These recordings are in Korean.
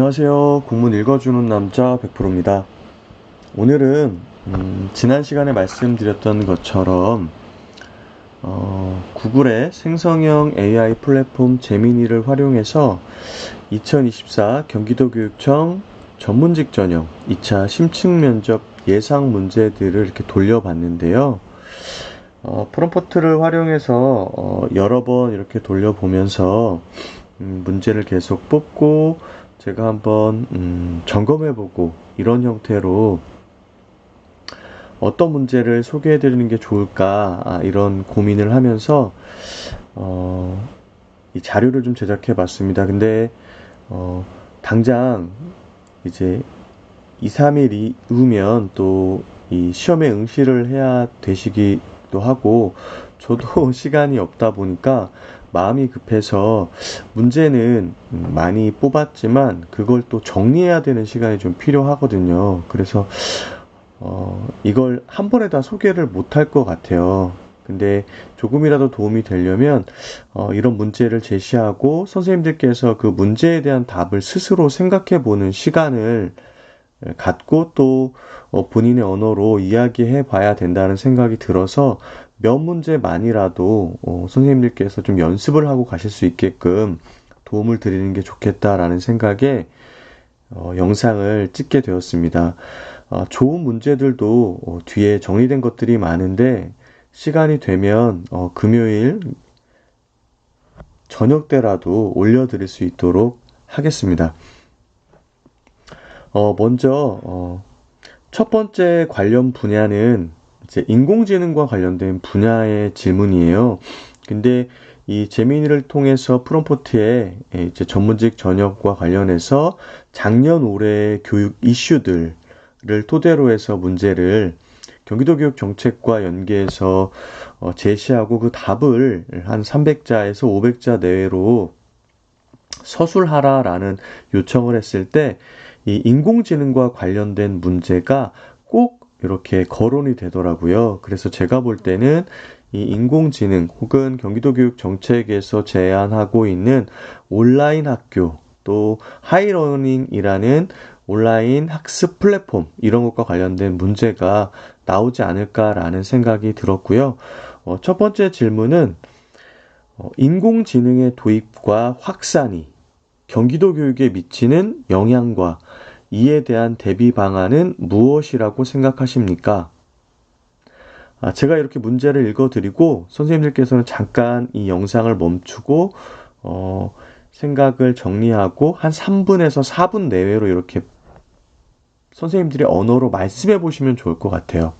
안녕하세요. 국문 읽어주는 남자 100%입니다. 오늘은 음, 지난 시간에 말씀드렸던 것처럼 어, 구글의 생성형 AI 플랫폼 제미니를 활용해서 2024 경기도교육청 전문직 전형 2차 심층 면접 예상 문제들을 이렇게 돌려봤는데요. 어, 프롬프트를 활용해서 어, 여러 번 이렇게 돌려보면서 음, 문제를 계속 뽑고 제가 한번 음, 점검해보고 이런 형태로 어떤 문제를 소개해드리는 게 좋을까 아, 이런 고민을 하면서 어, 이 자료를 좀 제작해봤습니다. 근데 어, 당장 이제 2, 3일 이후면 또 이 시험에 응시를 해야 되시기도 하고 저도 시간이 없다 보니까 마음이 급해서 문제는 음, 많이 뽑았지만 그걸 또 정리해야 되는 시간이 좀 필요하거든요. 그래서 어, 이걸 한 번에 다 소개를 못할 것 같아요. 근데 조금이라도 도움이 되려면 어, 이런 문제를 제시하고 선생님들께서 그 문제에 대한 답을 스스로 생각해 보는 시간을 갖고 또 어, 본인의 언어로 이야기해 봐야 된다는 생각이 들어서 몇 문제만이라도 어, 선생님들께서 좀 연습을 하고 가실 수 있게끔 도움을 드리는 게 좋겠다라는 생각에 어, 영상을 찍게 되었습니다. 어, 좋은 문제들도 어, 뒤에 정리된 것들이 많은데 시간이 되면 어, 금요일 저녁 때라도 올려드릴 수 있도록 하겠습니다. 어, 먼저 어, 첫 번째 관련 분야는 이제 인공지능과 관련된 분야의 질문이에요. 근데 이 제미니를 통해서 프롬포트에 이제 전문직 전역과 관련해서 작년 올해 교육 이슈들을 토대로 해서 문제를 경기도 교육 정책과 연계해서 어, 제시하고 그 답을 한 300자에서 500자 내외로 서술하라라는 요청을 했을 때 이 인공지능과 관련된 문제가 꼭 이렇게 거론이 되더라고요. 그래서 제가 볼 때는 이 인공지능 혹은 경기도 교육 정책에서 제안하고 있는 온라인 학교 또 하이러닝이라는 온라인 학습 플랫폼 이런 것과 관련된 문제가 나오지 않을까라는 생각이 들었고요. 어, 첫 번째 질문은 어, 인공지능의 도입과 확산이 경기도 교육에 미치는 영향과 이에 대한 대비 방안은 무엇이라고 생각하십니까? 아, 제가 이렇게 문제를 읽어드리고 선생님들께서는 잠깐 이 영상을 멈추고 어, 생각을 정리하고 한 3분에서 4분 내외로 이렇게 선생님들의 언어로 말씀해 보시면 좋을 것 같아요.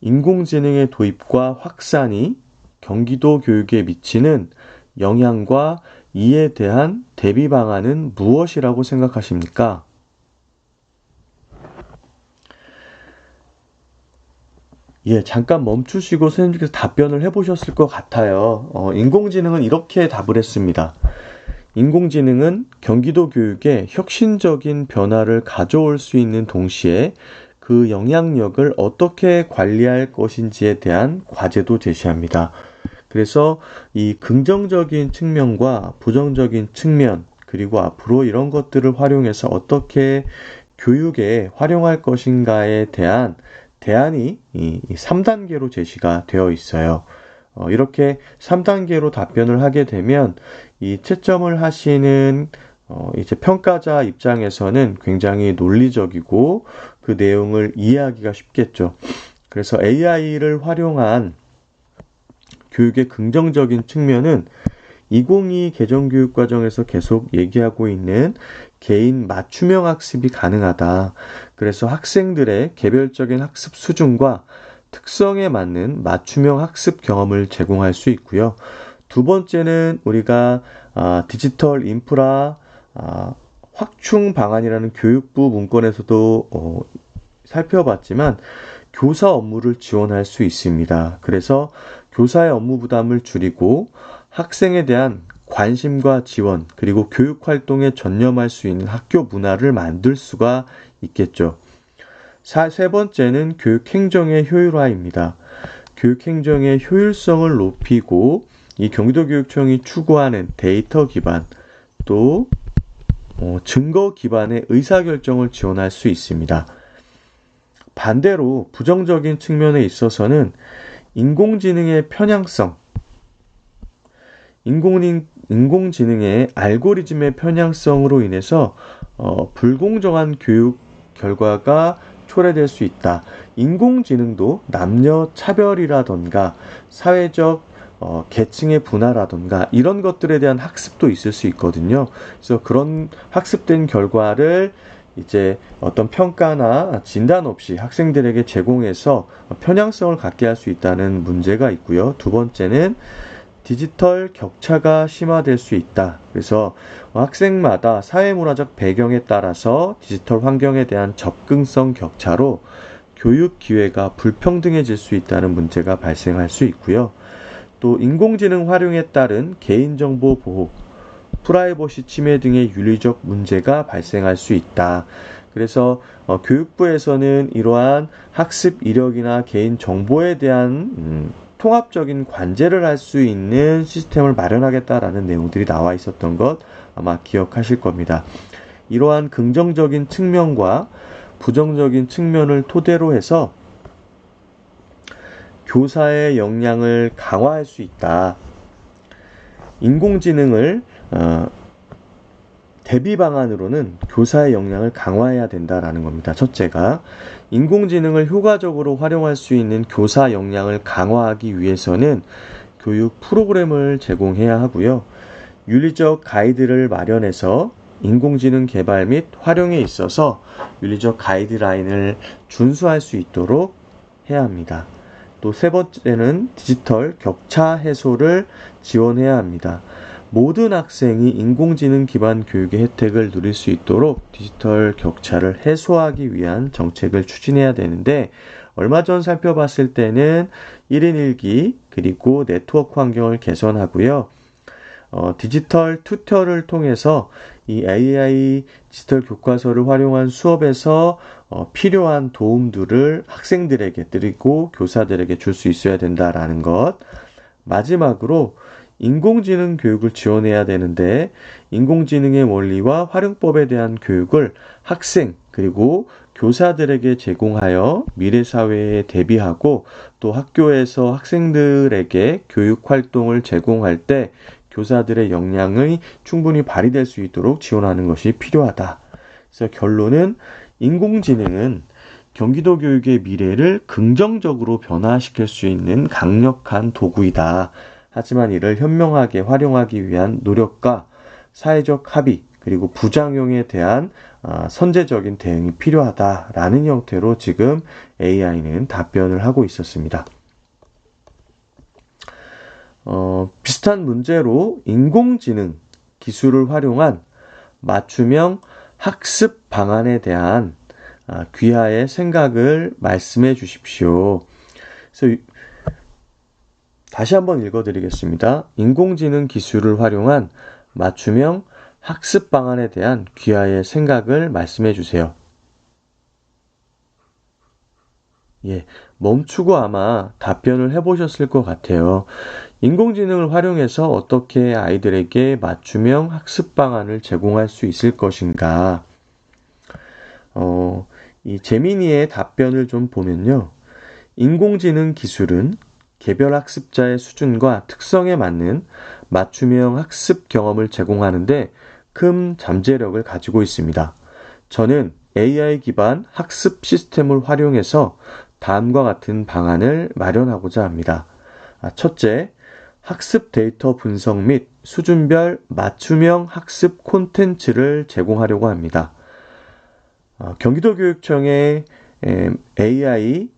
인공지능의 도입과 확산이 경기도 교육에 미치는 영향과 이에 대한 대비 방안은 무엇이라고 생각하십니까? 예, 잠깐 멈추시고 선생님께서 답변을 해보셨을 것 같아요. 어, 인공지능은 이렇게 답을 했습니다. 인공지능은 경기도 교육에 혁신적인 변화를 가져올 수 있는 동시에 그 영향력을 어떻게 관리할 것인지에 대한 과제도 제시합니다. 그래서 이 긍정적인 측면과 부정적인 측면, 그리고 앞으로 이런 것들을 활용해서 어떻게 교육에 활용할 것인가에 대한 대안이 이 3단계로 제시가 되어 있어요. 어, 이렇게 3단계로 답변을 하게 되면 이 채점을 하시는 어, 이제 평가자 입장에서는 굉장히 논리적이고 그 내용을 이해하기가 쉽겠죠. 그래서 AI를 활용한 교육의 긍정적인 측면은 2022 개정 교육 과정에서 계속 얘기하고 있는 개인 맞춤형 학습이 가능하다. 그래서 학생들의 개별적인 학습 수준과 특성에 맞는 맞춤형 학습 경험을 제공할 수 있고요. 두 번째는 우리가 아, 디지털 인프라 아, 확충 방안이라는 교육부 문건에서도 어, 살펴봤지만 교사 업무를 지원할 수 있습니다. 그래서 교사의 업무 부담을 줄이고 학생에 대한 관심과 지원, 그리고 교육 활동에 전념할 수 있는 학교 문화를 만들 수가 있겠죠. 세 번째는 교육 행정의 효율화입니다. 교육 행정의 효율성을 높이고 이 경기도 교육청이 추구하는 데이터 기반 또 어, 증거 기반의 의사결정을 지원할 수 있습니다. 반대로 부정적인 측면에 있어서는 인공지능의 편향성, 인공인, 인공지능의 알고리즘의 편향성으로 인해서 어, 불공정한 교육 결과가 초래될 수 있다. 인공지능도 남녀 차별이라던가 사회적 어, 계층의 분화라던가 이런 것들에 대한 학습도 있을 수 있거든요. 그래서 그런 학습된 결과를 이제 어떤 평가나 진단 없이 학생들에게 제공해서 편향성을 갖게 할 수 있다는 문제가 있고요. 두 번째는 디지털 격차가 심화될 수 있다. 그래서 학생마다 사회문화적 배경에 따라서 디지털 환경에 대한 접근성 격차로 교육 기회가 불평등해질 수 있다는 문제가 발생할 수 있고요. 또 인공지능 활용에 따른 개인정보 보호, 프라이버시 침해 등의 윤리적 문제가 발생할 수 있다. 그래서 어, 교육부에서는 이러한 학습 이력이나 개인 정보에 대한 음, 통합적인 관제를 할 수 있는 시스템을 마련하겠다라는 내용들이 나와 있었던 것 아마 기억하실 겁니다. 이러한 긍정적인 측면과 부정적인 측면을 토대로 해서 교사의 역량을 강화할 수 있다. 인공지능을 어, 대비 방안으로는 교사의 역량을 강화해야 된다라는 겁니다. 첫째가 인공지능을 효과적으로 활용할 수 있는 교사 역량을 강화하기 위해서는 교육 프로그램을 제공해야 하고요. 윤리적 가이드를 마련해서 인공지능 개발 및 활용에 있어서 윤리적 가이드라인을 준수할 수 있도록 해야 합니다. 또 세 번째는 디지털 격차 해소를 지원해야 합니다. 모든 학생이 인공지능 기반 교육의 혜택을 누릴 수 있도록 디지털 격차를 해소하기 위한 정책을 추진해야 되는데 얼마 전 살펴봤을 때는 1인 1기 그리고 네트워크 환경을 개선하고요. 어, 디지털 튜터를 통해서 이 AI 디지털 교과서를 활용한 수업에서 어, 필요한 도움들을 학생들에게 드리고 교사들에게 줄 수 있어야 된다라는 것. 마지막으로 인공지능 교육을 지원해야 되는데 인공지능의 원리와 활용법에 대한 교육을 학생 그리고 교사들에게 제공하여 미래 사회에 대비하고 또 학교에서 학생들에게 교육 활동을 제공할 때 교사들의 역량이 충분히 발휘될 수 있도록 지원하는 것이 필요하다. 그래서 결론은 인공지능은 경기도 교육의 미래를 긍정적으로 변화시킬 수 있는 강력한 도구이다. 하지만 이를 현명하게 활용하기 위한 노력과 사회적 합의 그리고 부작용에 대한 아, 선제적인 대응이 필요하다라는 형태로 지금 AI는 답변을 하고 있었습니다. 어, 비슷한 문제로 인공지능 기술을 활용한 맞춤형 학습 방안에 대한 아, 귀하의 생각을 말씀해 주십시오. 그래서 다시 한번 읽어드리겠습니다. 인공지능 기술을 활용한 맞춤형 학습 방안에 대한 귀하의 생각을 말씀해 주세요. 예, 멈추고 아마 답변을 해보셨을 것 같아요. 인공지능을 활용해서 어떻게 아이들에게 맞춤형 학습 방안을 제공할 수 있을 것인가. 어, 이 재민이의 답변을 좀 보면요. 인공지능 기술은 개별 학습자의 수준과 특성에 맞는 맞춤형 학습 경험을 제공하는데 큰 잠재력을 가지고 있습니다. 저는 AI 기반 학습 시스템을 활용해서 다음과 같은 방안을 마련하고자 합니다. 아, 첫째, 학습 데이터 분석 및 수준별 맞춤형 학습 콘텐츠를 제공하려고 합니다. 아, 경기도 교육청의 AI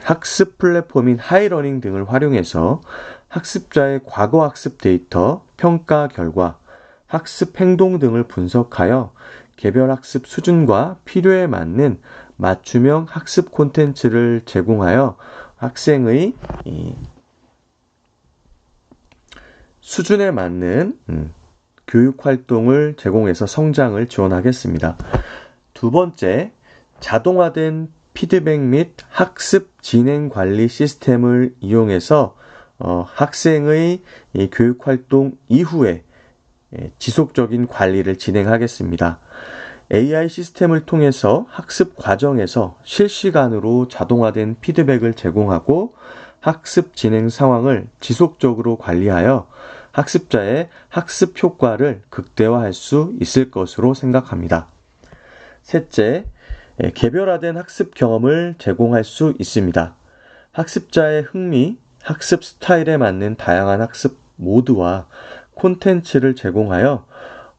학습 플랫폼인 하이러닝 등을 활용해서 학습자의 과거 학습 데이터, 평가 결과, 학습 행동 등을 분석하여 개별 학습 수준과 필요에 맞는 맞춤형 학습 콘텐츠를 제공하여 학생의 수준에 맞는 음, 교육 활동을 제공해서 성장을 지원하겠습니다. 두 번째, 자동화된 피드백 및 학습 진행 관리 시스템을 이용해서 어, 학생의 교육 활동 이후에 예, 지속적인 관리를 진행하겠습니다. AI 시스템을 통해서 학습 과정에서 실시간으로 자동화된 피드백을 제공하고 학습 진행 상황을 지속적으로 관리하여 학습자의 학습 효과를 극대화할 수 있을 것으로 생각합니다. 셋째, 예, 개별화된 학습 경험을 제공할 수 있습니다. 학습자의 흥미, 학습 스타일에 맞는 다양한 학습 모드와 콘텐츠를 제공하여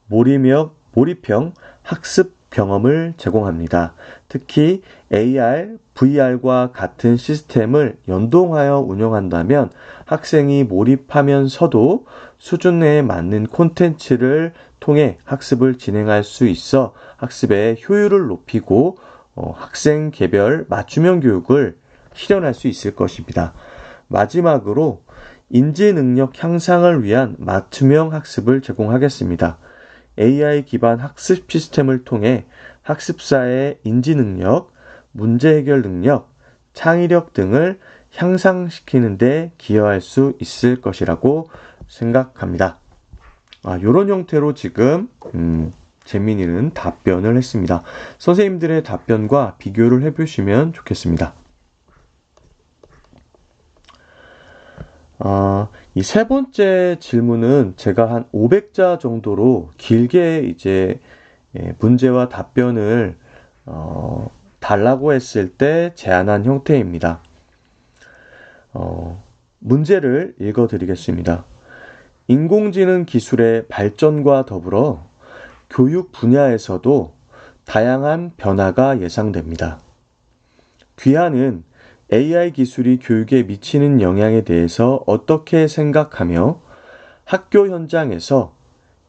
몰입형, 몰입형 학습 경험을 제공합니다. 특히 AR, VR과 같은 시스템을 연동하여 운영한다면 학생이 몰입하면서도 수준 내에 맞는 콘텐츠를 통해 학습을 진행할 수 있어 학습의 효율을 높이고 어, 학생 개별 맞춤형 교육을 실현할 수 있을 것입니다. 마지막으로 인지 능력 향상을 위한 맞춤형 학습을 제공하겠습니다. AI 기반 학습 시스템을 통해 학습사의 인지 능력, 문제 해결 능력, 창의력 등을 향상시키는 데 기여할 수 있을 것이라고 생각합니다. 아, 이런 형태로 지금 음, 재민이는 답변을 했습니다. 선생님들의 답변과 비교를 해 보시면 좋겠습니다. 아, 이 세 번째 질문은 제가 한 500자 정도로 길게 이제 예, 문제와 답변을 어, 달라고 했을 때 제안한 형태입니다. 어, 문제를 읽어 드리겠습니다. 인공지능 기술의 발전과 더불어 교육 분야에서도 다양한 변화가 예상됩니다. 귀하는 AI 기술이 교육에 미치는 영향에 대해서 어떻게 생각하며 학교 현장에서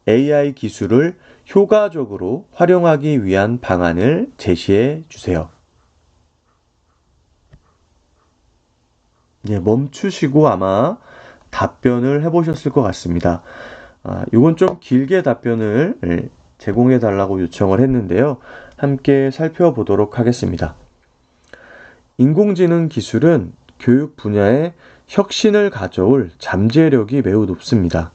AI 기술을 효과적으로 활용하기 위한 방안을 제시해 주세요. 예, 멈추시고 아마 답변을 해보셨을 것 같습니다. 아, 이건 좀 길게 답변을 예, 제공해 달라고 요청을 했는데요. 함께 살펴보도록 하겠습니다. 인공지능 기술은 교육 분야에 혁신을 가져올 잠재력이 매우 높습니다.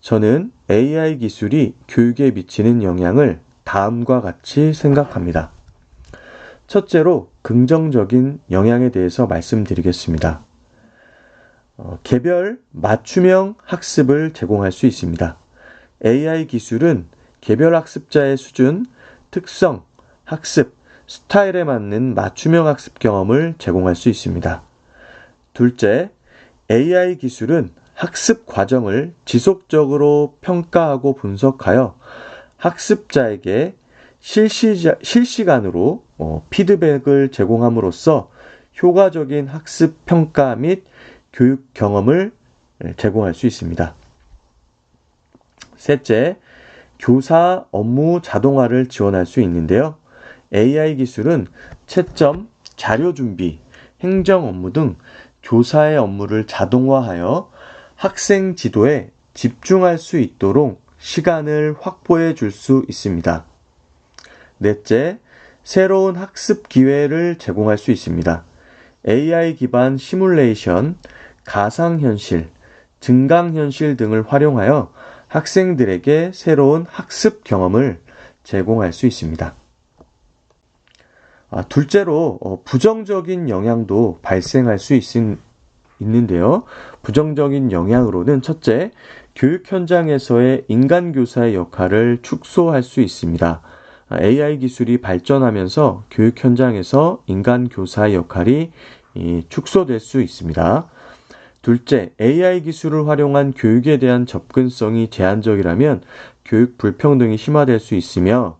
저는 AI 기술이 교육에 미치는 영향을 다음과 같이 생각합니다. 첫째로 긍정적인 영향에 대해서 말씀드리겠습니다. 어, 개별 맞춤형 학습을 제공할 수 있습니다. AI 기술은 개별 학습자의 수준, 특성, 학습, 스타일에 맞는 맞춤형 학습 경험을 제공할 수 있습니다. 둘째, AI 기술은 학습 과정을 지속적으로 평가하고 분석하여 학습자에게 실시자, 실시간으로 어, 피드백을 제공함으로써 효과적인 학습 평가 및 교육 경험을 제공할 수 있습니다. 셋째, 교사 업무 자동화를 지원할 수 있는데요. AI 기술은 채점, 자료 준비, 행정 업무 등 교사의 업무를 자동화하여 학생 지도에 집중할 수 있도록 시간을 확보해 줄 수 있습니다. 넷째, 새로운 학습 기회를 제공할 수 있습니다. AI 기반 시뮬레이션, 가상현실, 증강현실 등을 활용하여 학생들에게 새로운 학습 경험을 제공할 수 있습니다. 아, 둘째로 어, 부정적인 영향도 발생할 수 있, 있는데요. 부정적인 영향으로는 첫째, 교육 현장에서의 인간 교사의 역할을 축소할 수 있습니다. 아, AI 기술이 발전하면서 교육 현장에서 인간 교사의 역할이 축소될 수 있습니다. 둘째, AI 기술을 활용한 교육에 대한 접근성이 제한적이라면 교육 불평등이 심화될 수 있으며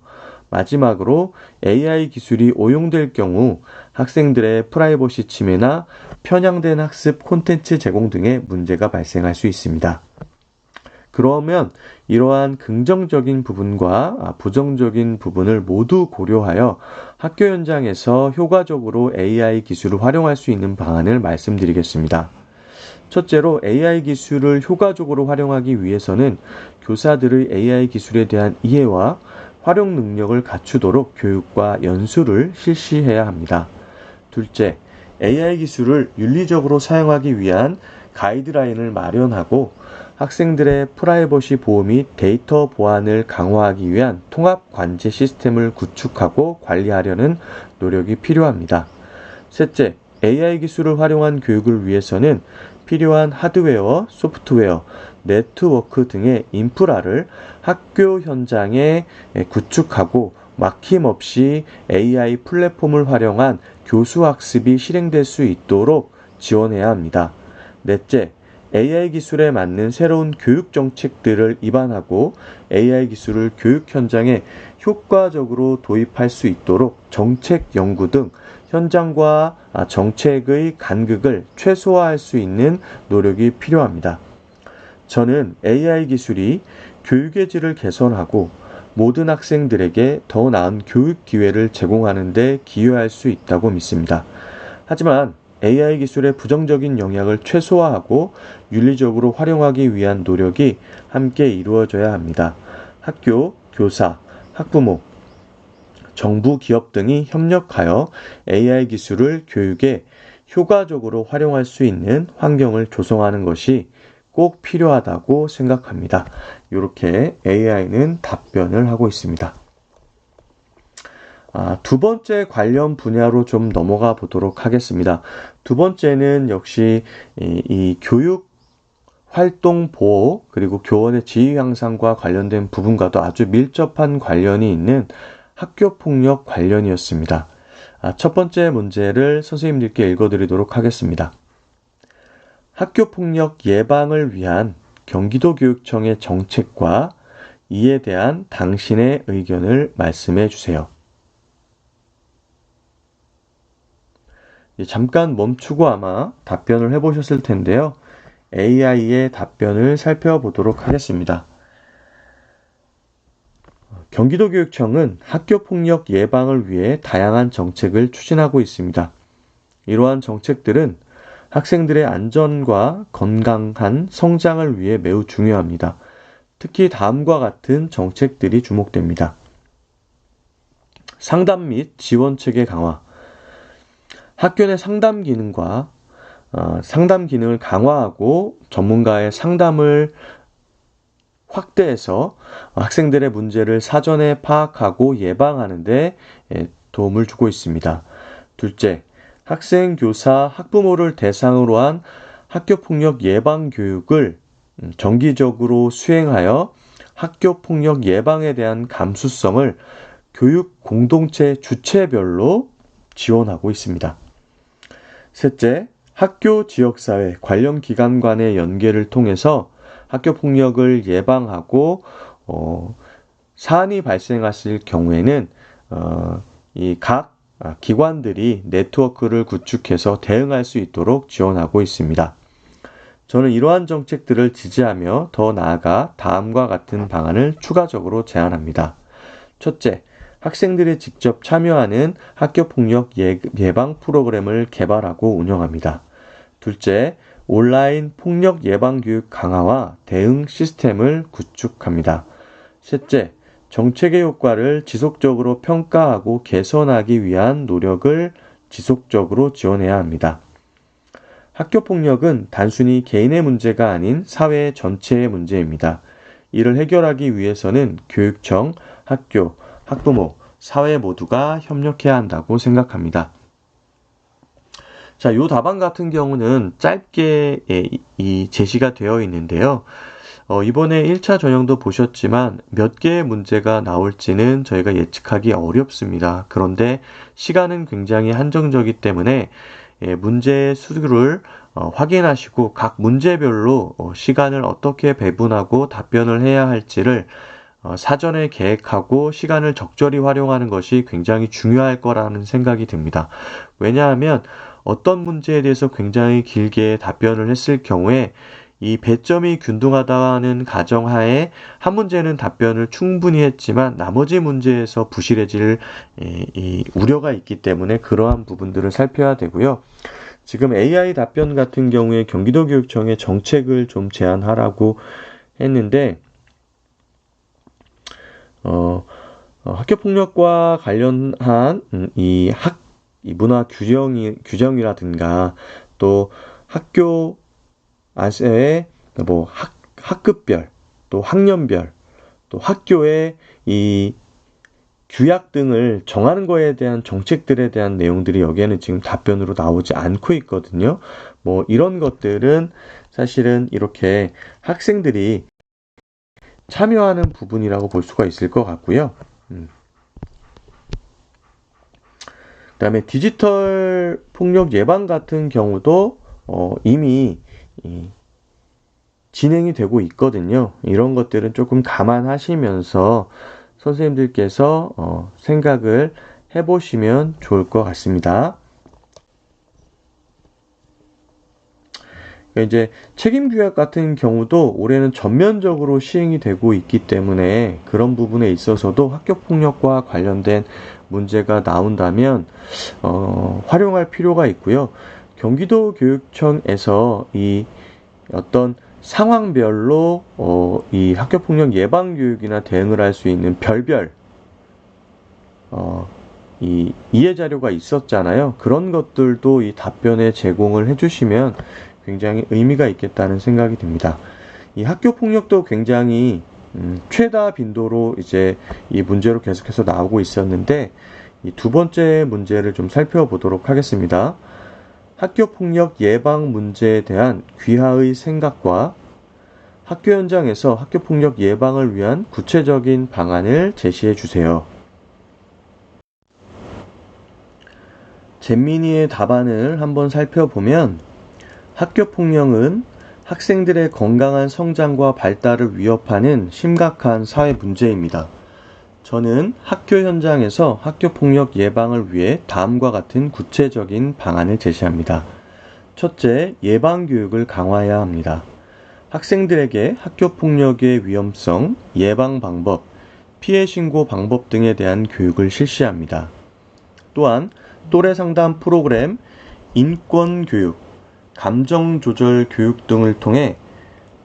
마지막으로 AI 기술이 오용될 경우 학생들의 프라이버시 침해나 편향된 학습 콘텐츠 제공 등의 문제가 발생할 수 있습니다. 그러면 이러한 긍정적인 부분과 부정적인 부분을 모두 고려하여 학교 현장에서 효과적으로 AI 기술을 활용할 수 있는 방안을 말씀드리겠습니다. 첫째로 AI 기술을 효과적으로 활용하기 위해서는 교사들의 AI 기술에 대한 이해와 활용 능력을 갖추도록 교육과 연수를 실시해야 합니다. 둘째, AI 기술을 윤리적으로 사용하기 위한 가이드라인을 마련하고 학생들의 프라이버시 보호 및 데이터 보안을 강화하기 위한 통합 관제 시스템을 구축하고 관리하려는 노력이 필요합니다. 셋째, AI 기술을 활용한 교육을 위해서는 필요한 하드웨어, 소프트웨어, 네트워크 등의 인프라를 학교 현장에 구축하고 막힘없이 AI 플랫폼을 활용한 교수 학습이 실행될 수 있도록 지원해야 합니다. 넷째, AI 기술에 맞는 새로운 교육 정책들을 입안하고 AI 기술을 교육 현장에 효과적으로 도입할 수 있도록 정책 연구 등 현장과 정책의 간극을 최소화할 수 있는 노력이 필요합니다. 저는 AI 기술이 교육의 질을 개선하고 모든 학생들에게 더 나은 교육 기회를 제공하는 데 기여할 수 있다고 믿습니다. 하지만 AI 기술의 부정적인 영향을 최소화하고 윤리적으로 활용하기 위한 노력이 함께 이루어져야 합니다. 학교, 교사, 학부모, 정부, 기업 등이 협력하여 AI 기술을 교육에 효과적으로 활용할 수 있는 환경을 조성하는 것이 꼭 필요하다고 생각합니다. 이렇게 AI는 답변을 하고 있습니다. 아, 두 번째 관련 분야로 좀 넘어가 보도록 하겠습니다. 두 번째는 역시 이, 이 교육 활동 보호 그리고 교원의 지위 향상과 관련된 부분과도 아주 밀접한 관련이 있는 학교 폭력 관련이었습니다. 아, 첫 번째 문제를 선생님들께 읽어드리도록 하겠습니다. 학교 폭력 예방을 위한 경기도 교육청의 정책과 이에 대한 당신의 의견을 말씀해 주세요. 잠깐 멈추고 아마 답변을 해보셨을 텐데요. AI의 답변을 살펴보도록 하겠습니다. 경기도교육청은 학교폭력 예방을 위해 다양한 정책을 추진하고 있습니다. 이러한 정책들은 학생들의 안전과 건강한 성장을 위해 매우 중요합니다. 특히 다음과 같은 정책들이 주목됩니다. 상담 및 지원 체계 강화. 학교 내 상담 기능과 어, 상담 기능을 강화하고 전문가의 상담을 확대해서 학생들의 문제를 사전에 파악하고 예방하는데 예, 도움을 주고 있습니다. 둘째, 학생, 교사, 학부모를 대상으로 한 학교폭력 예방 교육을 음, 정기적으로 수행하여 학교폭력 예방에 대한 감수성을 교육 공동체 주체별로 지원하고 있습니다. 셋째, 학교 지역사회 관련 기관 간의 연계를 통해서 학교 폭력을 예방하고 어, 사안이 발생했을 경우에는 어, 이각 아, 기관들이 네트워크를 구축해서 대응할 수 있도록 지원하고 있습니다. 저는 이러한 정책들을 지지하며 더 나아가 다음과 같은 방안을 추가적으로 제안합니다. 첫째, 학생들이 직접 참여하는 학교 폭력 예, 예방 프로그램을 개발하고 운영합니다. 둘째, 온라인 폭력 예방 교육 강화와 대응 시스템을 구축합니다. 셋째, 정책의 효과를 지속적으로 평가하고 개선하기 위한 노력을 지속적으로 지원해야 합니다. 학교 폭력은 단순히 개인의 문제가 아닌 사회 전체의 문제입니다. 이를 해결하기 위해서는 교육청, 학교, 학부모, 사회 모두가 협력해야 한다고 생각합니다. 자, 요 답안 같은 경우는 짧게 이 제시가 되어 있는데요. 어, 이번에 1차 전형도 보셨지만 몇 개의 문제가 나올지는 저희가 예측하기 어렵습니다. 그런데 시간은 굉장히 한정적이기 때문에 예, 문제의 수를 어, 확인하시고 각 문제별로 어, 시간을 어떻게 배분하고 답변을 해야 할지를 어, 사전에 계획하고 시간을 적절히 활용하는 것이 굉장히 중요할 거라는 생각이 듭니다. 왜냐하면 어떤 문제에 대해서 굉장히 길게 답변을 했을 경우에 이 배점이 균등하다는 가정하에 한 문제는 답변을 충분히 했지만 나머지 문제에서 부실해질 이, 우려가 있기 때문에 그러한 부분들을 살펴야 되고요. 지금 AI 답변 같은 경우에 경기도 교육청의 정책을 좀 제안하라고 했는데 어, 어 학교 폭력과 관련한 음, 이학 이 문화 규정이 규정이라든가 또 학교, 아세의 뭐 학, 학급별, 또 학년별, 또 학교의 이 규약 등을 정하는 거에 대한 정책들에 대한 내용들이 여기에는 지금 답변으로 나오지 않고 있거든요. 뭐 이런 것들은 사실은 이렇게 학생들이 참여하는 부분이라고 볼 수가 있을 것 같고요. 음. 그 다음에 디지털 폭력 예방 같은 경우도 어, 이미 이, 진행이 되고 있거든요. 이런 것들은 조금 감안하시면서 선생님들께서 어, 생각을 해보시면 좋을 것 같습니다. 이제 책임 규약 같은 경우도 올해는 전면적으로 시행이 되고 있기 때문에 그런 부분에 있어서도 학교 폭력과 관련된 문제가 나온다면 어, 활용할 필요가 있고요. 경기도 교육청에서 이 어떤 상황별로 어, 이 학교 폭력 예방 교육이나 대응을 할 수 있는 별별 어, 이 이해 자료가 있었잖아요. 그런 것들도 이 답변에 제공을 해주시면 굉장히 의미가 있겠다는 생각이 듭니다. 이 학교 폭력도 굉장히 음, 최다 빈도로 이제 이 문제로 계속해서 나오고 있었는데 이 두 번째 문제를 좀 살펴보도록 하겠습니다. 학교 폭력 예방 문제에 대한 귀하의 생각과 학교 현장에서 학교 폭력 예방을 위한 구체적인 방안을 제시해 주세요. 잼민이의 답안을 한번 살펴보면 학교 폭력은 학생들의 건강한 성장과 발달을 위협하는 심각한 사회 문제입니다. 저는 학교 현장에서 학교 폭력 예방을 위해 다음과 같은 구체적인 방안을 제시합니다. 첫째, 예방 교육을 강화해야 합니다. 학생들에게 학교 폭력의 위험성, 예방 방법, 피해 신고 방법 등에 대한 교육을 실시합니다. 또한 또래 상담 프로그램, 인권 교육, 감정 조절 교육 등을 통해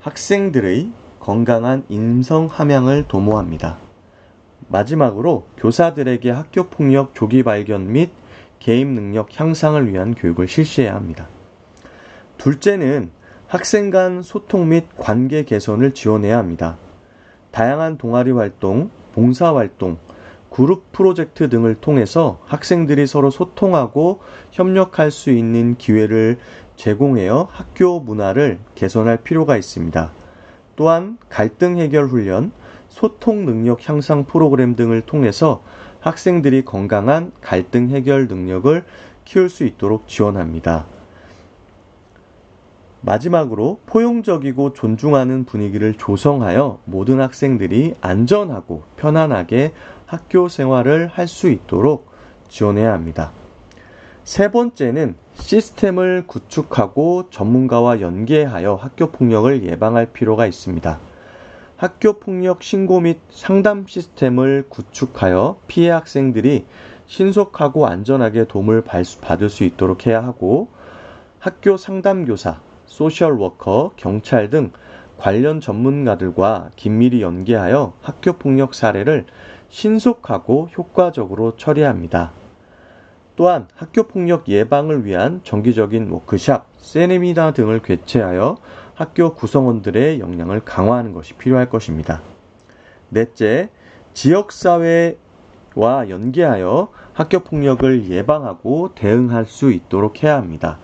학생들의 건강한 인성 함양을 도모합니다. 마지막으로 교사들에게 학교 폭력 조기 발견 및 개입 능력 향상을 위한 교육을 실시해야 합니다. 둘째는 학생 간 소통 및 관계 개선을 지원해야 합니다. 다양한 동아리 활동, 봉사 활동, 그룹 프로젝트 등을 통해서 학생들이 서로 소통하고 협력할 수 있는 기회를 제공하여 학교 문화를 개선할 필요가 있습니다. 또한 갈등 해결 훈련, 소통 능력 향상 프로그램 등을 통해서 학생들이 건강한 갈등 해결 능력을 키울 수 있도록 지원합니다. 마지막으로 포용적이고 존중하는 분위기를 조성하여 모든 학생들이 안전하고 편안하게 학교 생활을 할 수 있도록 지원해야 합니다. 세 번째는 시스템을 구축하고 전문가와 연계하여 학교 폭력을 예방할 필요가 있습니다. 학교 폭력 신고 및 상담 시스템을 구축하여 피해 학생들이 신속하고 안전하게 도움을 받을 수 있도록 해야 하고 학교 상담교사, 소셜워커, 경찰 등 관련 전문가들과 긴밀히 연계하여 학교 폭력 사례를 신속하고 효과적으로 처리합니다. 또한 학교 폭력 예방을 위한 정기적인 워크샵, 세미나 등을 개최하여 학교 구성원들의 역량을 강화하는 것이 필요할 것입니다. 넷째, 지역사회와 연계하여 학교 폭력을 예방하고 대응할 수 있도록 해야 합니다.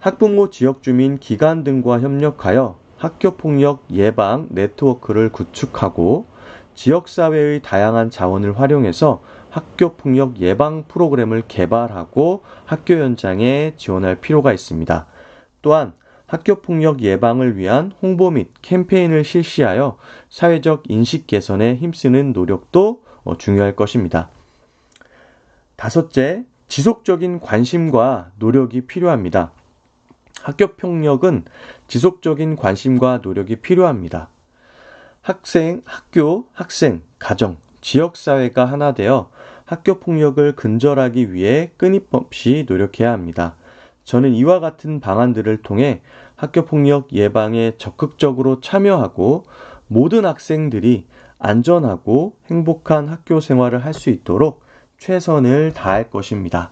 학부모 지역 주민 기관 등과 협력하여 학교 폭력 예방 네트워크를 구축하고 지역사회의 다양한 자원을 활용해서 학교 폭력 예방 프로그램을 개발하고 학교 현장에 지원할 필요가 있습니다. 또한 학교 폭력 예방을 위한 홍보 및 캠페인을 실시하여 사회적 인식 개선에 힘쓰는 노력도 어, 중요할 것입니다. 다섯째, 지속적인 관심과 노력이 필요합니다. 학교 폭력은 지속적인 관심과 노력이 필요합니다. 학생, 학교, 학생, 가정, 지역사회가 하나 되어 학교 폭력을 근절하기 위해 끊임없이 노력해야 합니다. 저는 이와 같은 방안들을 통해 학교 폭력 예방에 적극적으로 참여하고 모든 학생들이 안전하고 행복한 학교 생활을 할 수 있도록 최선을 다할 것입니다.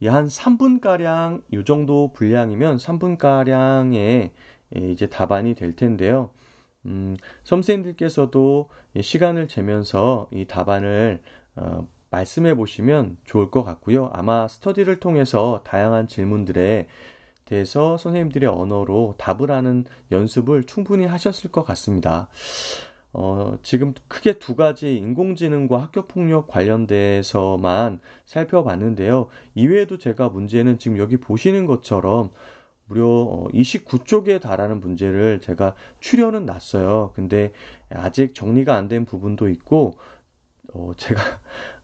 이한 3분가량, 이 정도 분량이면 3분가량의 이제 답안이 될 텐데요. 음, 선생님들께서도 이 시간을 재면서 이 답안을 어, 말씀해 보시면 좋을 것 같고요. 아마 스터디를 통해서 다양한 질문들에 대해서 선생님들의 언어로 답을 하는 연습을 충분히 하셨을 것 같습니다. 어, 지금 크게 두 가지 인공지능과 학교폭력 관련돼서만 살펴봤는데요. 이외에도 제가 문제는 지금 여기 보시는 것처럼 무려 29쪽에 달하는 문제를 제가 추려는 놨어요. 근데 아직 정리가 안 된 부분도 있고, 어, 제가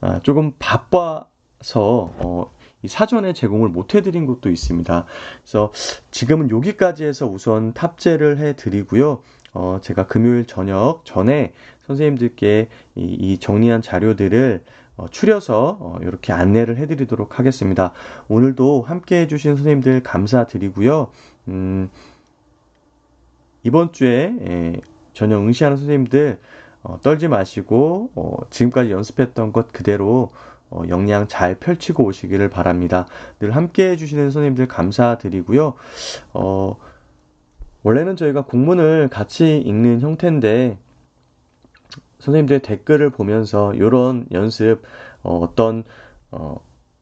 아, 조금 바빠서 어, 이 사전에 제공을 못 해드린 것도 있습니다. 그래서 지금은 여기까지 해서 우선 탑재를 해드리고요. 어, 제가 금요일 저녁 전에 선생님들께 이, 이 정리한 자료들을 어, 추려서 어, 이렇게 안내를 해드리도록 하겠습니다. 오늘도 함께 해주신 선생님들 감사드리고요. 음, 이번 주에 예, 저녁 응시하는 선생님들 어, 떨지 마시고 어, 지금까지 연습했던 것 그대로 어, 역량 잘 펼치고 오시기를 바랍니다. 늘 함께 해주시는 선생님들 감사드리고요. 어, 원래는 저희가 공문을 같이 읽는 형태인데 선생님들의 댓글을 보면서 이런 연습 어, 떤 어,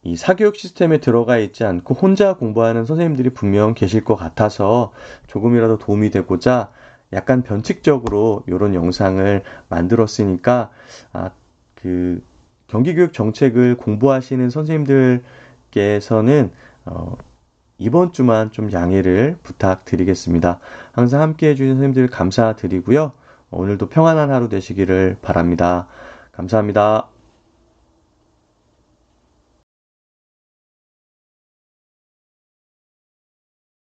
이 사교육 시스템에 들어가 있지 않고 혼자 공부하는 선생님들이 분명 계실 것 같아서 조금이라도 도움이 되고자 약간 변칙적으로 이런 영상을 만들었으니까 아, 그 경기교육 정책을 공부하시는 선생님들께서는 어, 이번 주만 좀 양해를 부탁드리겠습니다. 항상 함께 해주신 선생님들 감사드리고요. 오늘도 평안한 하루 되시기를 바랍니다. 감사합니다.